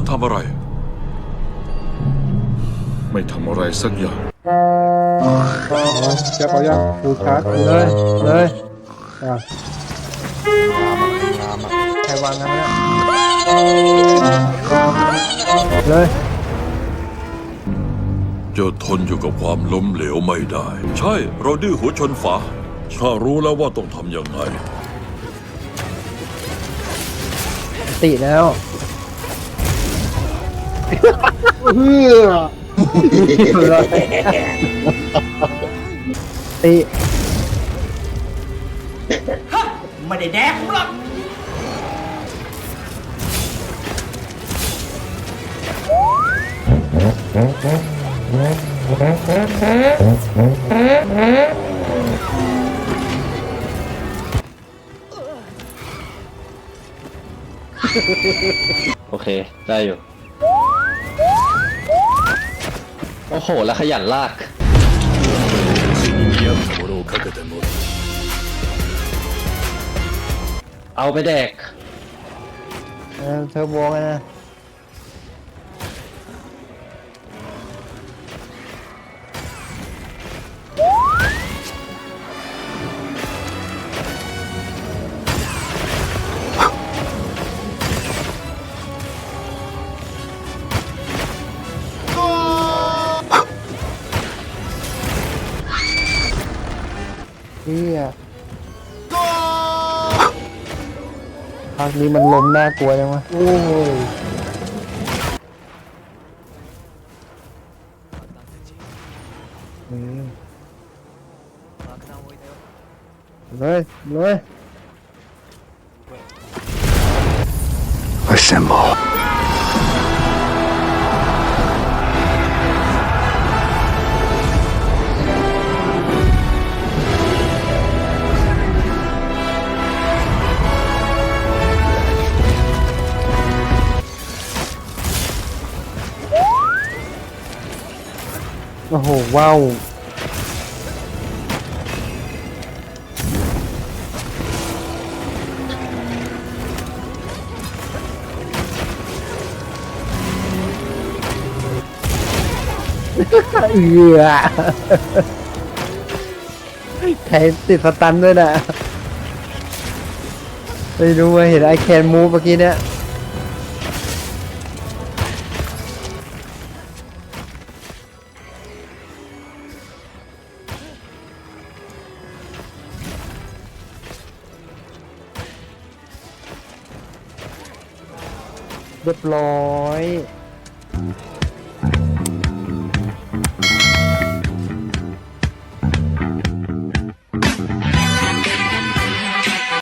มันทำอะไร ไม่ทำอะไรสักอย่าง จะเขายังดูชาร์จเลยเลยอะใครวางงั้นเนี่ยเลยจะทนอยู่กับความล้มเหลวไม่ได้ ใช่เราดื้อหัวชนฝาข้ารู้แล้วว่าต้องทำยังไงติแล้ว เฮือติไม่ได้แดกผมหรอกโอเค ได้อยู่ โอ้โห แล้วขยันลาก เอาไปแดก เออเทอร์โบไงนะ เฮียภาคนี้มันลมน่ากลัวจังวะโอ้ยอืมเลยเลย โอ้โหว้าวเอือใครติดสตันด้วยนะไม่รู้ว่าเห็นไอแคนมูฟเมื่อกี้เนี่ย เรียบร้อย